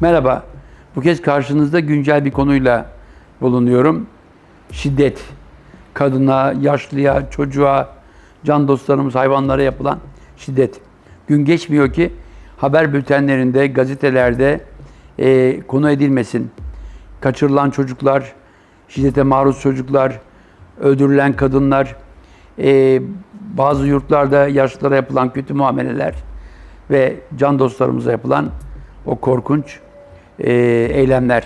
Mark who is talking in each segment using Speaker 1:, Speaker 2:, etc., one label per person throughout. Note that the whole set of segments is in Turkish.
Speaker 1: Merhaba. Bu kez karşınızda güncel bir konuyla bulunuyorum. Şiddet. Kadına, yaşlıya, çocuğa, can dostlarımız, hayvanlara yapılan şiddet. Gün geçmiyor ki haber bültenlerinde, gazetelerde e, konu edilmesin. Kaçırılan çocuklar, şiddete maruz çocuklar, öldürülen kadınlar, e, bazı yurtlarda yaşlılara yapılan kötü muameleler ve can dostlarımıza yapılan o korkunç e, eylemler.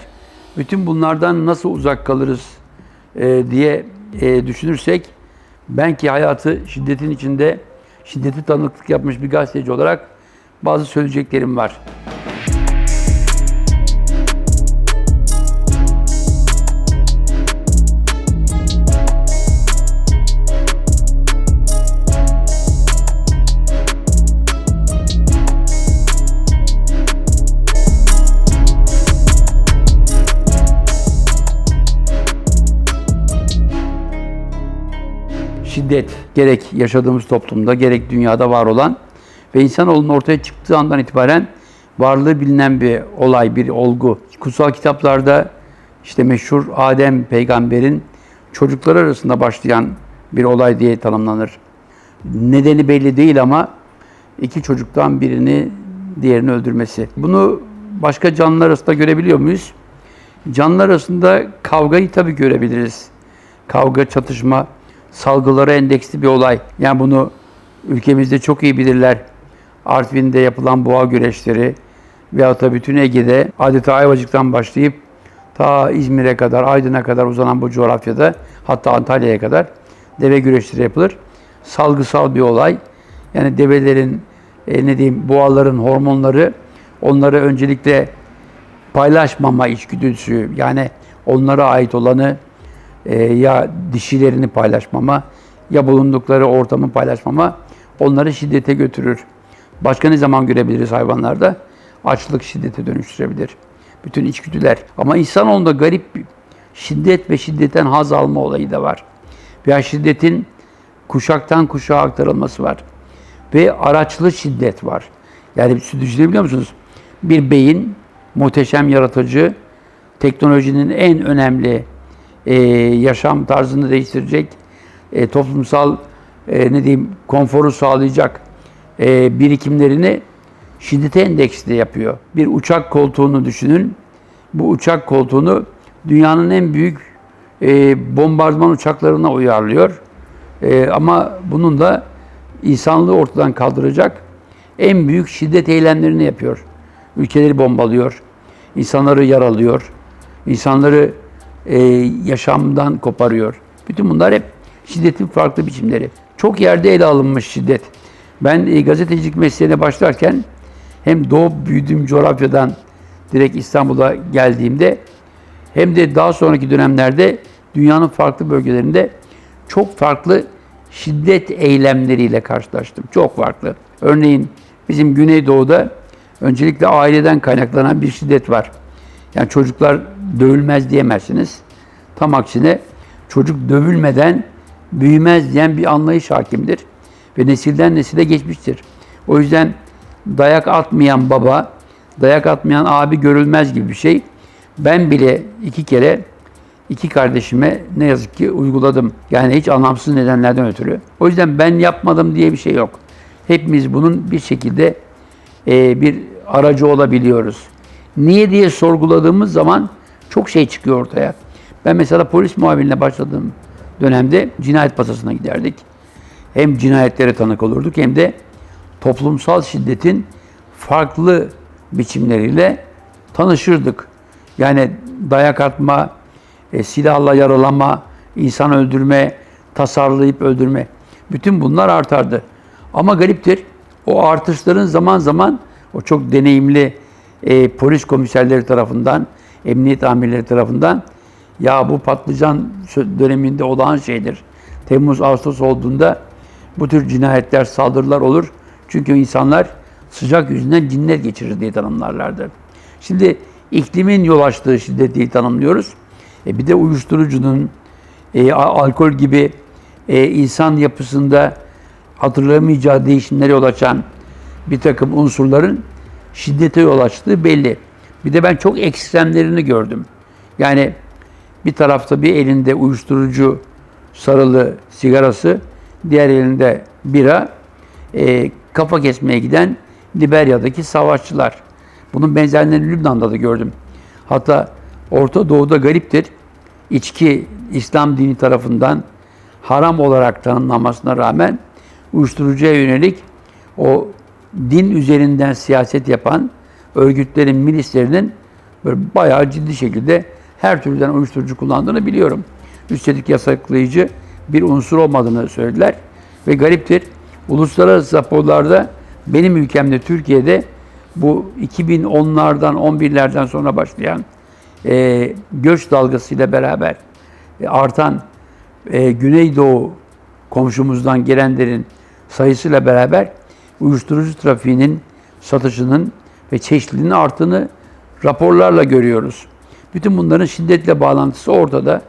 Speaker 1: Bütün bunlardan nasıl uzak kalırız e, diye e, düşünürsek ben ki hayatı şiddetin içinde şiddeti tanıklık yapmış bir gazeteci olarak bazı söyleyeceklerim var. Şiddet gerek yaşadığımız toplumda gerek dünyada var olan ve insanoğlunun ortaya çıktığı andan itibaren varlığı bilinen bir olay, bir olgu. Kutsal kitaplarda işte meşhur Adem peygamberin çocuklar arasında başlayan bir olay diye tanımlanır. Nedeni belli değil ama iki çocuktan birini diğerini öldürmesi. Bunu başka canlılar arasında görebiliyor muyuz? Canlılar arasında kavgayı tabii görebiliriz. Kavga, çatışma, salgılara endeksli bir olay. Yani bunu ülkemizde çok iyi bilirler. Artvin'de yapılan boğa güreşleri veyahut da bütün Ege'de adeta Ayvacık'tan başlayıp ta İzmir'e kadar, Aydın'a kadar uzanan bu coğrafyada hatta Antalya'ya kadar deve güreşleri yapılır. Salgısal bir olay. Yani develerin, e, ne diyeyim, boğaların hormonları onları öncelikle paylaşmama içgüdüsü yani onlara ait olanı e, ya dişilerini paylaşmama ya bulundukları ortamı paylaşmama onları şiddete götürür. Başka ne zaman görebiliriz hayvanlarda? Açlık şiddete dönüştürebilir. Bütün içgüdüler. Ama insanoğlunda garip bir şiddet ve şiddetten haz alma olayı da var. Veya şiddetin kuşaktan kuşağa aktarılması var. Ve araçlı şiddet var. Yani düşünebiliyor musunuz? Bir beyin, muhteşem yaratıcı, teknolojinin en önemli e, yaşam tarzını değiştirecek, e, toplumsal e, ne diyeyim konforu sağlayacak e, birikimlerini şiddete endeksli yapıyor. Bir uçak koltuğunu düşünün. Bu uçak koltuğunu dünyanın en büyük e, bombardıman uçaklarına uyarlıyor. E, ama bunun da insanlığı ortadan kaldıracak en büyük şiddet eylemlerini yapıyor. Ülkeleri bombalıyor, insanları yaralıyor, insanları e, yaşamdan koparıyor. Bütün bunlar hep şiddetin farklı biçimleri. Çok yerde ele alınmış şiddet. Ben e, gazetecilik mesleğine başlarken hem doğup büyüdüğüm coğrafyadan direkt İstanbul'a geldiğimde hem de daha sonraki dönemlerde dünyanın farklı bölgelerinde çok farklı şiddet eylemleriyle karşılaştım. Çok farklı. Örneğin bizim Güneydoğu'da öncelikle aileden kaynaklanan bir şiddet var. Yani çocuklar dövülmez diyemezsiniz. Tam aksine çocuk dövülmeden büyümez diyen bir anlayış hakimdir. Ve nesilden nesile geçmiştir. O yüzden dayak atmayan baba, dayak atmayan abi görülmez gibi bir şey. Ben bile iki kere iki kardeşime ne yazık ki uyguladım. Yani hiç anlamsız nedenlerden ötürü. O yüzden ben yapmadım diye bir şey yok. Hepimiz bunun bir şekilde e, bir aracı olabiliyoruz. Niye diye sorguladığımız zaman çok şey çıkıyor ortaya. Ben mesela polis muavinine başladığım dönemde cinayet pasasına giderdik. Hem cinayetlere tanık olurduk hem de toplumsal şiddetin farklı biçimleriyle tanışırdık. Yani dayak atma, e, silahla yaralama, insan öldürme, tasarlayıp öldürme. Bütün bunlar artardı. Ama gariptir. O artışların zaman zaman o çok deneyimli e, polis komiserleri tarafından, emniyet amirleri tarafından ya bu patlıcan döneminde olan şeydir. Temmuz, Ağustos olduğunda bu tür cinayetler, saldırılar olur. Çünkü insanlar sıcak yüzünden cinnet geçirir diye tanımlarlardı. Şimdi iklimin yol açtığı şiddet diye tanımlıyoruz. E bir de uyuşturucunun, e, alkol gibi e, insan yapısında hatırlamayacağı değişimlere yol açan bir takım unsurların şiddete yol açtığı belli. Bir de ben çok ekstremlerini gördüm. Yani bir tarafta bir elinde uyuşturucu sarılı sigarası, diğer elinde bira, e, kafa kesmeye giden Liberya'daki savaşçılar. Bunun benzerlerini Lübnan'da da gördüm. Hatta Orta Doğu'da gariptir. İçki İslam dini tarafından haram olarak tanımlanmasına rağmen uyuşturucuya yönelik o din üzerinden siyaset yapan örgütlerin, milislerinin böyle bayağı ciddi şekilde her türden uyuşturucu kullandığını biliyorum. Üstelik yasaklayıcı bir unsur olmadığını söylediler. Ve gariptir, uluslararası raporlarda benim ülkemde Türkiye'de bu 2010'lardan 11'lerden sonra başlayan e, göç dalgasıyla beraber e, artan e, Güneydoğu komşumuzdan gelenlerin sayısıyla beraber uyuşturucu trafiğinin satışının ve çeşitliliğinin arttığını raporlarla görüyoruz. Bütün bunların şiddetle bağlantısı ortada.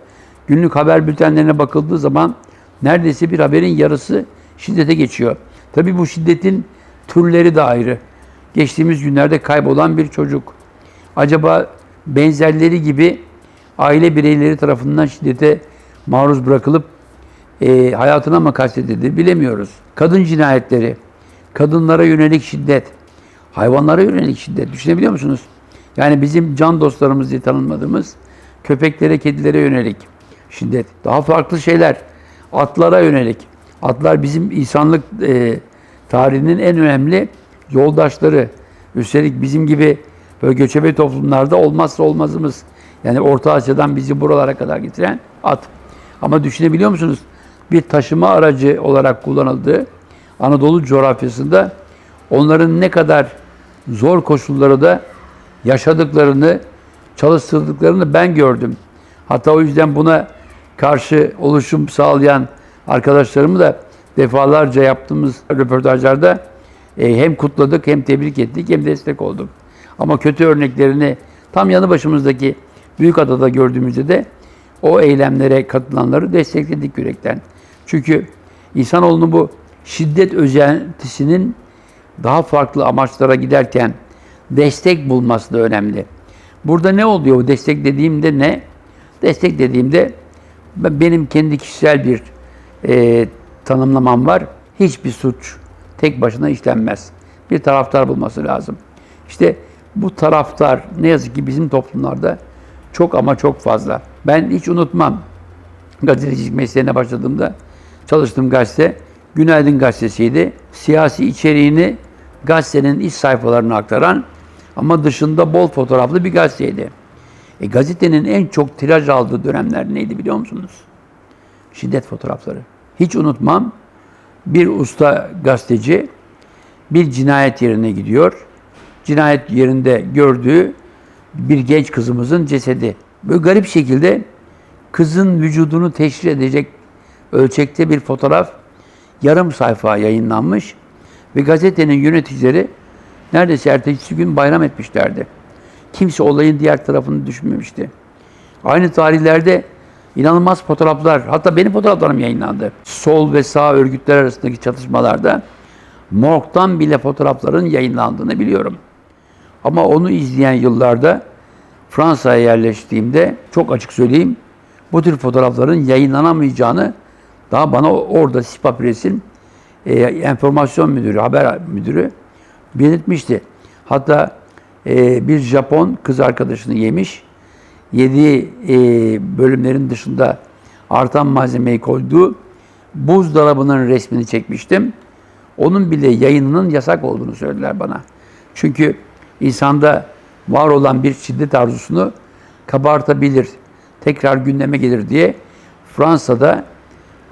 Speaker 1: Günlük haber bültenlerine bakıldığı zaman neredeyse bir haberin yarısı şiddete geçiyor. Tabii bu şiddetin türleri de ayrı. Geçtiğimiz günlerde kaybolan bir çocuk. Acaba benzerleri gibi aile bireyleri tarafından şiddete maruz bırakılıp e, hayatına mı kastedildi bilemiyoruz. Kadın cinayetleri, kadınlara yönelik şiddet, hayvanlara yönelik şiddet düşünebiliyor musunuz? Yani bizim can dostlarımız diye tanınmadığımız köpeklere, kedilere yönelik şiddet. Daha farklı şeyler, atlara yönelik. Atlar bizim insanlık e, tarihinin en önemli yoldaşları. Üstelik bizim gibi böyle göçebe toplumlarda olmazsa olmazımız. Yani Orta Asya'dan bizi buralara kadar getiren at. Ama düşünebiliyor musunuz? Bir taşıma aracı olarak kullanıldığı Anadolu coğrafyasında onların ne kadar zor koşulları da yaşadıklarını, çalıştırdıklarını ben gördüm. Hatta o yüzden buna karşı oluşum sağlayan arkadaşlarımı da defalarca yaptığımız röportajlarda e, hem kutladık, hem tebrik ettik, hem destek olduk. Ama kötü örneklerini tam yanı başımızdaki Büyükada'da gördüğümüzde de o eylemlere katılanları destekledik yürekten. Çünkü insanoğlunun bu şiddet özentisinin daha farklı amaçlara giderken destek bulması da önemli. Burada ne oluyor? Destek dediğimde ne? Destek dediğimde benim kendi kişisel bir e, tanımlamam var. Hiçbir suç tek başına işlenmez. Bir taraftar bulması lazım. İşte bu taraftar ne yazık ki bizim toplumlarda çok ama çok fazla. Ben hiç unutmam. Gazetecilik mesleğine başladığımda çalıştığım gazete Günaydın Gazetesi'ydi. Siyasi içeriğini gazetenin iç sayfalarına aktaran ama dışında bol fotoğraflı bir gazeteydi. E, gazetenin en çok tiraj aldığı dönemler neydi biliyor musunuz? Şiddet fotoğrafları. Hiç unutmam. Bir usta gazeteci bir cinayet yerine gidiyor. Cinayet yerinde gördüğü bir genç kızımızın cesedi. Böyle garip şekilde kızın vücudunu teşhir edecek ölçekte bir fotoğraf yarım sayfa yayınlanmış ve gazetenin yöneticileri neredeyse ertesi gün bayram etmişlerdi. Kimse olayın diğer tarafını düşünmemişti. Aynı tarihlerde inanılmaz fotoğraflar, hatta benim fotoğraflarım yayınlandı. Sol ve sağ örgütler arasındaki çatışmalarda morgdan bile fotoğrafların yayınlandığını biliyorum. Ama onu izleyen yıllarda Fransa'ya yerleştiğimde çok açık söyleyeyim bu tür fotoğrafların yayınlanamayacağını daha bana orada Sipa Press'in e, enformasyon müdürü, haber müdürü belirtmişti. Hatta e, bir Japon kız arkadaşını yemiş. Yediği e, bölümlerin dışında artan malzemeyi koyduğu buzdolabının resmini çekmiştim. Onun bile yayınının yasak olduğunu söylediler bana. Çünkü insanda var olan bir şiddet arzusunu kabartabilir, tekrar gündeme gelir diye Fransa'da,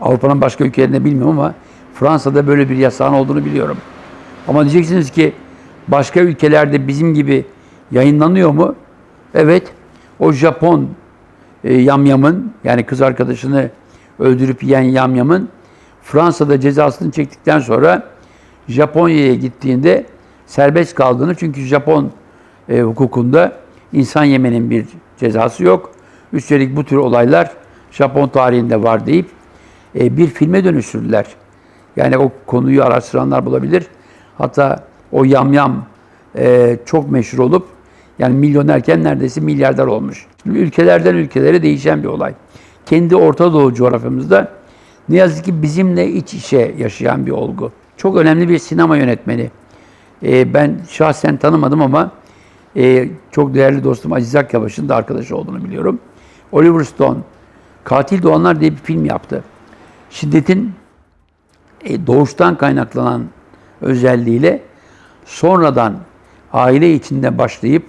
Speaker 1: Avrupa'nın başka ülkelerinde bilmiyorum ama Fransa'da böyle bir yasağın olduğunu biliyorum. Ama diyeceksiniz ki başka ülkelerde bizim gibi yayınlanıyor mu? Evet. O Japon e, yamyamın yani kız arkadaşını öldürüp yiyen yamyamın Fransa'da cezasını çektikten sonra Japonya'ya gittiğinde serbest kaldığını çünkü Japon e, hukukunda insan yemenin bir cezası yok. Üstelik bu tür olaylar Japon tarihinde var deyip e, bir filme dönüştürdüler. Yani o konuyu araştıranlar bulabilir. Hatta o yamyam e, çok meşhur olup Yani milyonerken neredeyse milyarder olmuş. Şimdi ülkelerden ülkelere değişen bir olay. Kendi Orta Doğu coğrafyamızda ne yazık ki bizimle iç içe yaşayan bir olgu. Çok önemli bir sinema yönetmeni. Ee, ben şahsen tanımadım ama e, çok değerli dostum Aziz Akyavaş'ın da arkadaşı olduğunu biliyorum. Oliver Stone, Katil Doğanlar diye bir film yaptı. Şiddetin e, doğuştan kaynaklanan özelliğiyle sonradan aile içinde başlayıp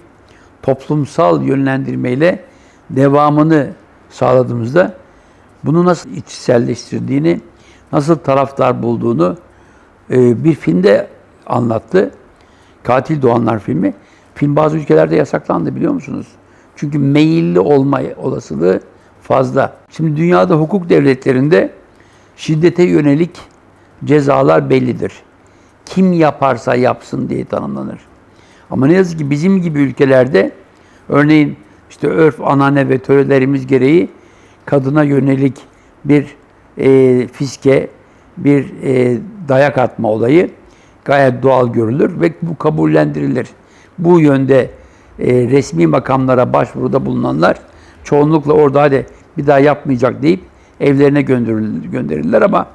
Speaker 1: toplumsal yönlendirmeyle devamını sağladığımızda bunu nasıl içselleştirdiğini, nasıl taraftar bulduğunu e, bir filmde anlattı. Katil Doğanlar filmi. Film bazı ülkelerde yasaklandı biliyor musunuz? Çünkü meyilli olma olasılığı fazla. Şimdi dünyada hukuk devletlerinde şiddete yönelik cezalar bellidir. Kim yaparsa yapsın diye tanımlanır. Ama ne yazık ki bizim gibi ülkelerde örneğin işte örf, anane ve törelerimiz gereği kadına yönelik bir e, fiske, bir e, dayak atma olayı gayet doğal görülür ve bu kabullendirilir. Bu yönde e, resmi makamlara başvuruda bulunanlar çoğunlukla orada hadi bir daha yapmayacak deyip evlerine gönderirler ama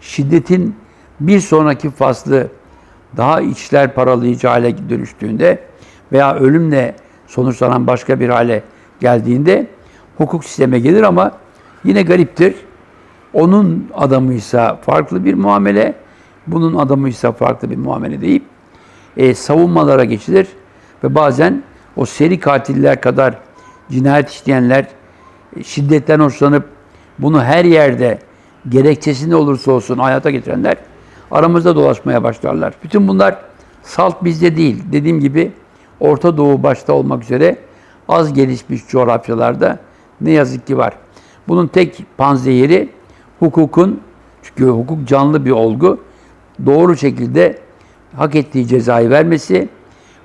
Speaker 1: şiddetin bir sonraki faslı daha içler paralayıcı hale dönüştüğünde veya ölümle sonuçlanan başka bir hale geldiğinde hukuk sisteme gelir ama yine gariptir. Onun adamıysa farklı bir muamele, bunun adamıysa farklı bir muamele deyip e, savunmalara geçilir ve bazen o seri katiller kadar cinayet işleyenler e, şiddetten hoşlanıp bunu her yerde gerekçesi ne olursa olsun hayata getirenler aramızda dolaşmaya başlarlar. Bütün bunlar salt bizde değil. Dediğim gibi Orta Doğu başta olmak üzere az gelişmiş coğrafyalarda ne yazık ki var. Bunun tek panzehiri hukukun, çünkü hukuk canlı bir olgu, doğru şekilde hak ettiği cezayı vermesi,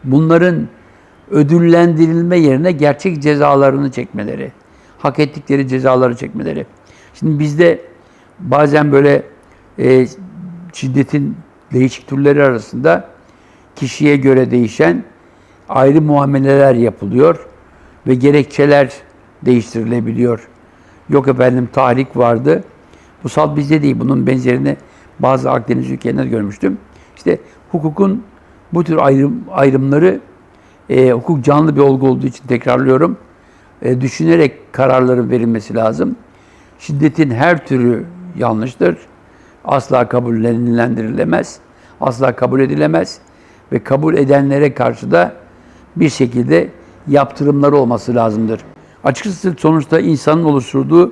Speaker 1: bunların ödüllendirilme yerine gerçek cezalarını çekmeleri, hak ettikleri cezaları çekmeleri. Şimdi bizde bazen böyle e, şiddetin değişik türleri arasında kişiye göre değişen ayrı muameleler yapılıyor ve gerekçeler değiştirilebiliyor. Yok efendim tahrik vardı. Bu salt bizde değil. Bunun benzerini bazı Akdeniz ülkelerinde görmüştüm. İşte hukukun bu tür ayrım, ayrımları e, hukuk canlı bir olgu olduğu için tekrarlıyorum. E, düşünerek kararların verilmesi lazım. Şiddetin her türü yanlıştır. Asla kabullendirilemez. Asla kabul edilemez. Ve kabul edenlere karşı da bir şekilde yaptırımları olması lazımdır. Açıkçası sonuçta insanın oluşturduğu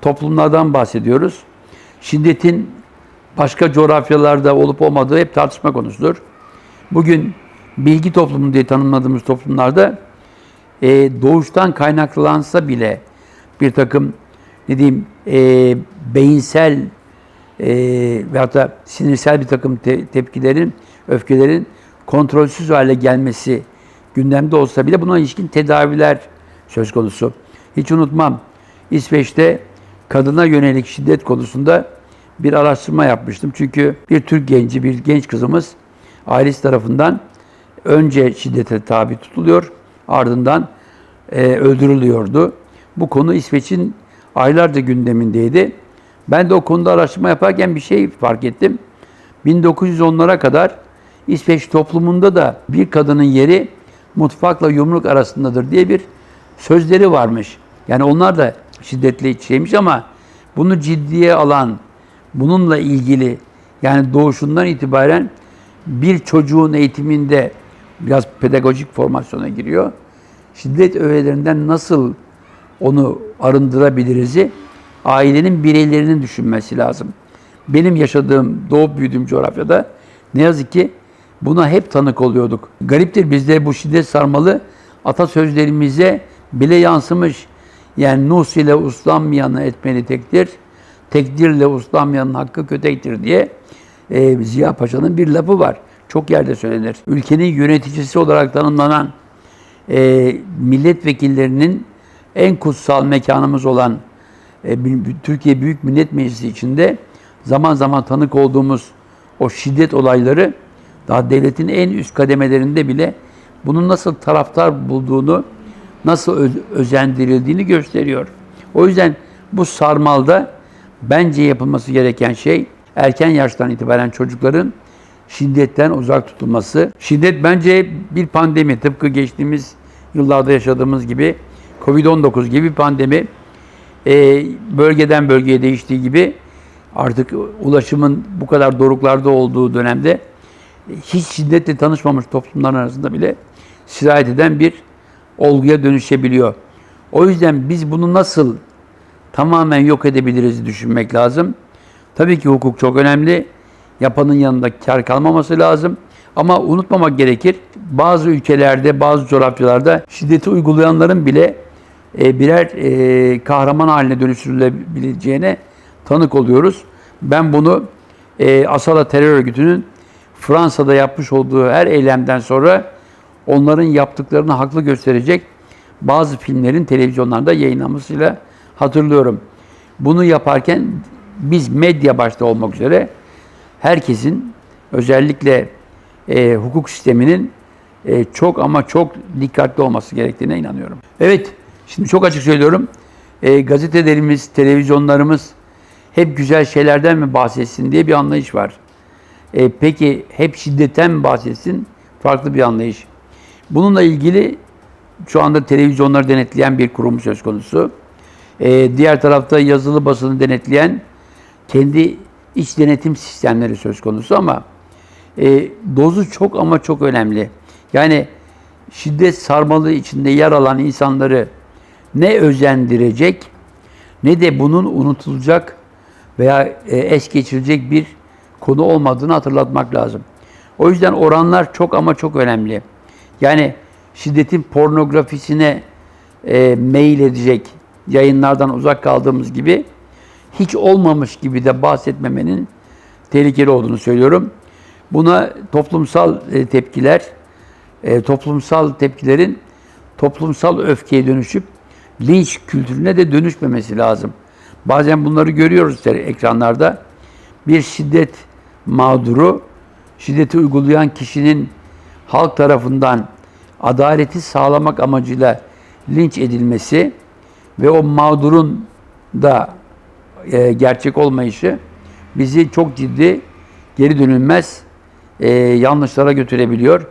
Speaker 1: toplumlardan bahsediyoruz. Şiddetin başka coğrafyalarda olup olmadığı hep tartışma konusudur. Bugün bilgi toplumu diye tanımladığımız toplumlarda e, doğuştan kaynaklansa bile bir takım ne diyeyim e, beyinsel e, veyahut da sinirsel bir takım te- tepkilerin, öfkelerin kontrolsüz hale gelmesi gündemde olsa bile buna ilişkin tedaviler söz konusu. Hiç unutmam. İsveç'te kadına yönelik şiddet konusunda bir araştırma yapmıştım. Çünkü bir Türk genci, bir genç kızımız ailesi tarafından önce şiddete tabi tutuluyor, ardından e, öldürülüyordu. Bu konu İsveç'in aylarca gündemindeydi. Ben de o konuda araştırma yaparken bir şey fark ettim. 1910'lara kadar İsveç toplumunda da bir kadının yeri mutfakla yumruk arasındadır diye bir sözleri varmış. Yani onlar da şiddetli şeymiş ama bunu ciddiye alan, bununla ilgili yani doğuşundan itibaren bir çocuğun eğitiminde biraz pedagojik formasyona giriyor. Şiddet öğelerinden nasıl onu arındırabiliriz'i ailenin bireylerinin düşünmesi lazım. Benim yaşadığım, doğup büyüdüğüm coğrafyada ne yazık ki buna hep tanık oluyorduk. Gariptir bizde bu şiddet sarmalı atasözlerimize bile yansımış. Yani nus ile uslanmayanı etmeli tektir, tekdirle uslanmayanın hakkı kötektir diye e, Ziya Paşa'nın bir lafı var. Çok yerde söylenir. Ülkenin yöneticisi olarak tanımlanan e, milletvekillerinin en kutsal mekanımız olan e, Türkiye Büyük Millet Meclisi içinde zaman zaman tanık olduğumuz o şiddet olayları daha devletin en üst kademelerinde bile bunun nasıl taraftar bulduğunu, nasıl özendirildiğini gösteriyor. O yüzden bu sarmalda bence yapılması gereken şey erken yaştan itibaren çocukların şiddetten uzak tutulması. Şiddet bence bir pandemi tıpkı geçtiğimiz yıllarda yaşadığımız gibi Covid-19 gibi pandemi e, bölgeden bölgeye değiştiği gibi artık ulaşımın bu kadar doruklarda olduğu dönemde hiç şiddetle tanışmamış toplumların arasında bile sirayet eden bir olguya dönüşebiliyor. O yüzden biz bunu nasıl tamamen yok edebiliriz düşünmek lazım. Tabii ki hukuk çok önemli. Yapanın yanında kar kalmaması lazım. Ama unutmamak gerekir. Bazı ülkelerde, bazı coğrafyalarda şiddeti uygulayanların bile e, birer e, kahraman haline dönüştürülebileceğine tanık oluyoruz. Ben bunu e, Asala terör örgütünün Fransa'da yapmış olduğu her eylemden sonra onların yaptıklarını haklı gösterecek bazı filmlerin televizyonlarda yayınlanmasıyla hatırlıyorum. Bunu yaparken biz medya başta olmak üzere herkesin özellikle e, hukuk sisteminin e, çok ama çok dikkatli olması gerektiğine inanıyorum. Evet, şimdi çok açık söylüyorum. E, gazetelerimiz, televizyonlarımız hep güzel şeylerden mi bahsetsin diye bir anlayış var. E, peki hep şiddetten mi bahsetsin? Farklı bir anlayış. Bununla ilgili şu anda televizyonları denetleyen bir kurum söz konusu. E, diğer tarafta yazılı basını denetleyen kendi iç denetim sistemleri söz konusu ama e, dozu çok ama çok önemli. Yani şiddet sarmalı içinde yer alan insanları ne özendirecek ne de bunun unutulacak veya e, es geçirecek bir konu olmadığını hatırlatmak lazım. O yüzden oranlar çok ama çok önemli. Yani şiddetin pornografisine e, mail edecek yayınlardan uzak kaldığımız gibi hiç olmamış gibi de bahsetmemenin tehlikeli olduğunu söylüyorum. Buna toplumsal e, tepkiler, e, toplumsal tepkilerin toplumsal öfkeye dönüşüp linç kültürüne de dönüşmemesi lazım. Bazen bunları görüyoruz ekranlarda. Bir şiddet mağduru, şiddeti uygulayan kişinin halk tarafından adaleti sağlamak amacıyla linç edilmesi ve o mağdurun da e, gerçek olmayışı bizi çok ciddi geri dönülmez e, yanlışlara götürebiliyor.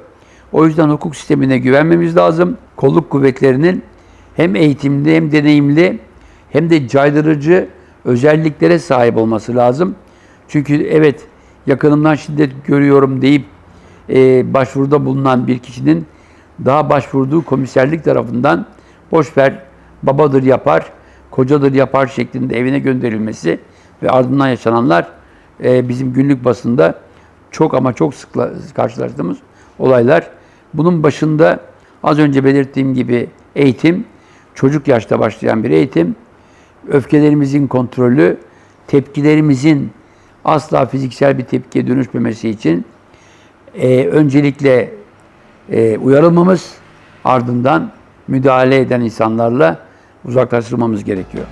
Speaker 1: O yüzden hukuk sistemine güvenmemiz lazım. Kolluk kuvvetlerinin hem eğitimli hem deneyimli hem de caydırıcı özelliklere sahip olması lazım. Çünkü evet yakınımdan şiddet görüyorum deyip e, başvuruda bulunan bir kişinin daha başvurduğu komiserlik tarafından boş ver babadır yapar, kocadır yapar şeklinde evine gönderilmesi ve ardından yaşananlar e, bizim günlük basında çok ama çok sık karşılaştığımız olaylar. Bunun başında az önce belirttiğim gibi eğitim, çocuk yaşta başlayan bir eğitim, öfkelerimizin kontrolü, tepkilerimizin asla fiziksel bir tepkiye dönüşmemesi için e, öncelikle e, uyarılmamız, ardından müdahale eden insanlarla uzaklaştırmamız gerekiyor.